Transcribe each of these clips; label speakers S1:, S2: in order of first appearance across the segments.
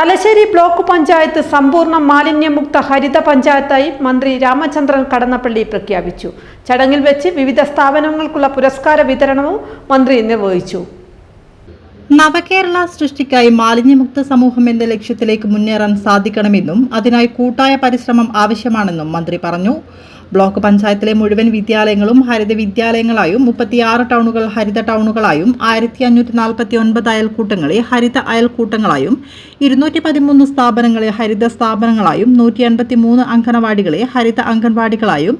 S1: Thalassery block panchayat സമ്പൂർണ മാലിന്യമുക്ത ഹരിത പഞ്ചായത്തായി മന്ത്രി രാമചന്ദ്രൻ കടന്നപ്പള്ളി പ്രഖ്യാപിച്ചു. ചടങ്ങിൽ വെച്ച് വിവിധ സ്ഥാപനങ്ങൾക്കുള്ള പുരസ്കാര വിതരണവും മന്ത്രി നിർവഹിച്ചു.
S2: നവകേരള സൃഷ്ടിക്കായി മാലിന്യമുക്ത സമൂഹം എന്ന ലക്ഷ്യത്തിലേക്ക് മുന്നേറാൻ സാധിക്കണമെന്നും അതിനായി കൂട്ടായ പരിശ്രമം ആവശ്യമാണെന്നും മന്ത്രി പറഞ്ഞു. ബ്ലോക്ക് പഞ്ചായത്തിലെ മുഴുവൻ വിദ്യാലയങ്ങളും ഹരിത വിദ്യാലയങ്ങളായും മുപ്പത്തിയാറ് ടൗണുകൾ ഹരിത ടൗണുകളായും ആയിരത്തി അഞ്ഞൂറ്റി നാൽപ്പത്തി ഒൻപത് അയൽക്കൂട്ടങ്ങളെ ഹരിത അയൽക്കൂട്ടങ്ങളായും ഇരുന്നൂറ്റി പതിമൂന്ന് സ്ഥാപനങ്ങളെ ഹരിത സ്ഥാപനങ്ങളായും നൂറ്റി എൺപത്തി മൂന്ന് അംഗനവാടികളെ ഹരിത അംഗൻവാടികളായും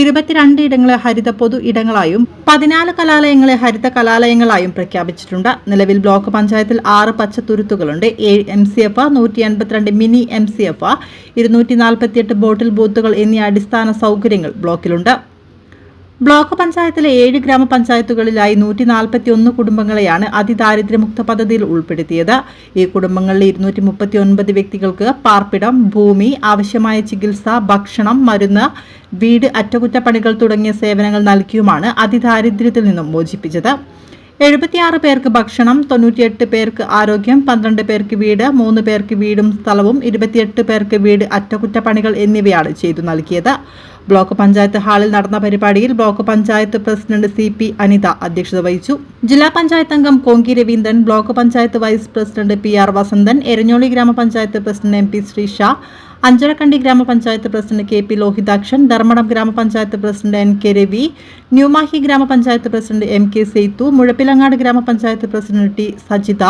S2: ഇരുപത്തിരണ്ട് ഇടങ്ങളെ ഹരിത പൊതു ഇടങ്ങളായും പതിനാല് കലാലയങ്ങളെ ഹരിത കലാലയങ്ങളായും പ്രഖ്യാപിച്ചിട്ടുണ്ട്. നിലവിൽ ബ്ലോക്ക് പഞ്ചായത്തിൽ ആറ് പച്ചത്തുരുത്തുകളുണ്ട്. ഏഴ് എം സി എഫ് നൂറ്റി എൺപത്തിരണ്ട് മിനി എം സി എഫ് ഇരുന്നൂറ്റി നാൽപ്പത്തിയെട്ട് ബോട്ടിൽ ബൂത്തുകൾ എന്നീ അടിസ്ഥാന സൗകര്യങ്ങൾ ബ്ലോക്കിലുണ്ട്. ബ്ലോക്ക് പഞ്ചായത്തിലെ ഏഴ് ഗ്രാമപഞ്ചായത്തുകളിലായി നൂറ്റി നാൽപ്പത്തി ഒന്ന് കുടുംബങ്ങളെയാണ് അതിദാരിദ്ര്യമുക്ത പദ്ധതിയിൽ ഉൾപ്പെടുത്തിയത്. ഈ കുടുംബങ്ങളിൽ ഇരുന്നൂറ്റി മുപ്പത്തി ഒൻപത് വ്യക്തികൾക്ക് പാർപ്പിടം ഭൂമി ആവശ്യമായ ചികിത്സ ഭക്ഷണം മരുന്ന് വീട് അറ്റകുറ്റപ്പണികൾ തുടങ്ങിയ സേവനങ്ങൾ നൽകിയുമാണ് അതിദാരിദ്ര്യത്തിൽ നിന്നും മോചിപ്പിച്ചത്. എഴുപത്തിയാറ് പേർക്ക് ഭക്ഷണം തൊണ്ണൂറ്റിയെട്ട് പേർക്ക് ആരോഗ്യം പന്ത്രണ്ട് പേർക്ക് വീട് മൂന്ന് പേർക്ക് വീടും സ്ഥലവും ഇരുപത്തിയെട്ട് പേർക്ക് വീട് അറ്റകുറ്റപ്പണികൾ എന്നിവയാണ് ചെയ്തു നൽകിയത്. ബ്ലോക്ക് പഞ്ചായത്ത് ഹാളിൽ നടന്ന പരിപാടിയിൽ block panchayat president C P Anitha അധ്യക്ഷത വഹിച്ചു. ജില്ലാ പഞ്ചായത്ത് അംഗം Konki Raveendran block panchayat vice president P R Vasanthan Eranholi ഗ്രാമപഞ്ചായത്ത് president M P Sreesha Anjarakandy ഗ്രാമപഞ്ചായത്ത് president K P Lohithakshan Dharmadam ഗ്രാമപഞ്ചായത്ത് president N K Ravi New Mahe ഗ്രാമപഞ്ചായത്ത് president M K Saithu Muzhappilangad ഗ്രാമപഞ്ചായത്ത് president T Sajitha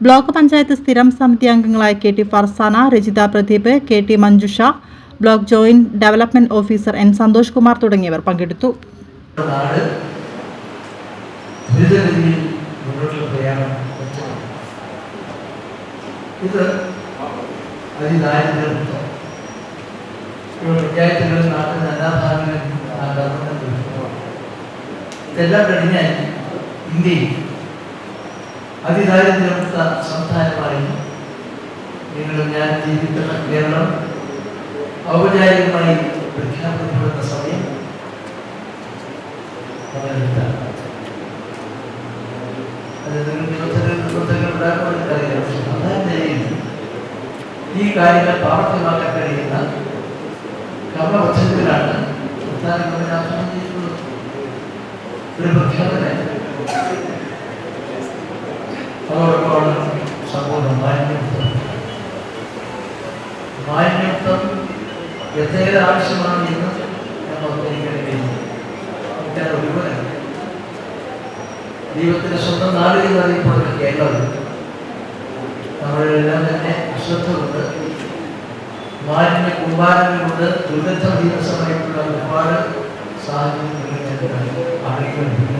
S2: block panchayat സ്ഥിരം സമിതി അംഗങ്ങളായ K T Farsana Rajitha Pradeep K T Manjusha block joint development officer N Santhosh Kumar തുടങ്ങിയവർ പങ്കെടുത്തു.
S3: ഇത് അതിദാരിദ്ര്യമുക്തം ഇപ്പോൾ പഞ്ചായത്തുകളിൽ നാട്ടിൽ എല്ലാ ഭാഗങ്ങളിലും. ഇതെല്ലാം കഴിഞ്ഞാൽ ഇന്ത്യയിൽ അതിദാരിദ്ര്യമുക്ത സംസ്ഥാനമായി നിങ്ങൾ ഞാൻ ജീവിക്കുന്ന കേരളം ഔപചാരികമായി പ്രഖ്യാപിക്കപ്പെടുന്ന സമയം. അത് നിങ്ങൾക്ക് ഈ കാര്യങ്ങൾ പ്രാവർത്തികമാക്കാൻ കഴിയുന്ന കർമ്മപദ്ധതികളാണ് സംസ്ഥാന ഗവൺമെന്റ് ആഹ്വാനം ചെയ്തിട്ടുള്ളത് ഒരു പ്രഖ്യാപന. അതോടൊപ്പമാണ് സമ്പൂർണ മാലിന്യമുക്തം. മാലിന്യമുക്തം എത്രയേറെ ആവശ്യമാണ് എന്ന് നമ്മൾ ഒരിക്കലും കഴിയുന്നു ഞാൻ ഒരുപോലെ. ദൈവത്തിന്റെ സ്വന്തം നാടുകളിൽ അറിയപ്പെടുന്ന കേരളം. നമ്മളെല്ലാം തന്നെ അശ്രദ്ധ കൊണ്ട് മാലിന്യ കുമ്പാരങ്ങൾ കൊണ്ട് ദുരിതം സമയത്തുള്ള ഒരുപാട് സാഹചര്യം ആളുകൾ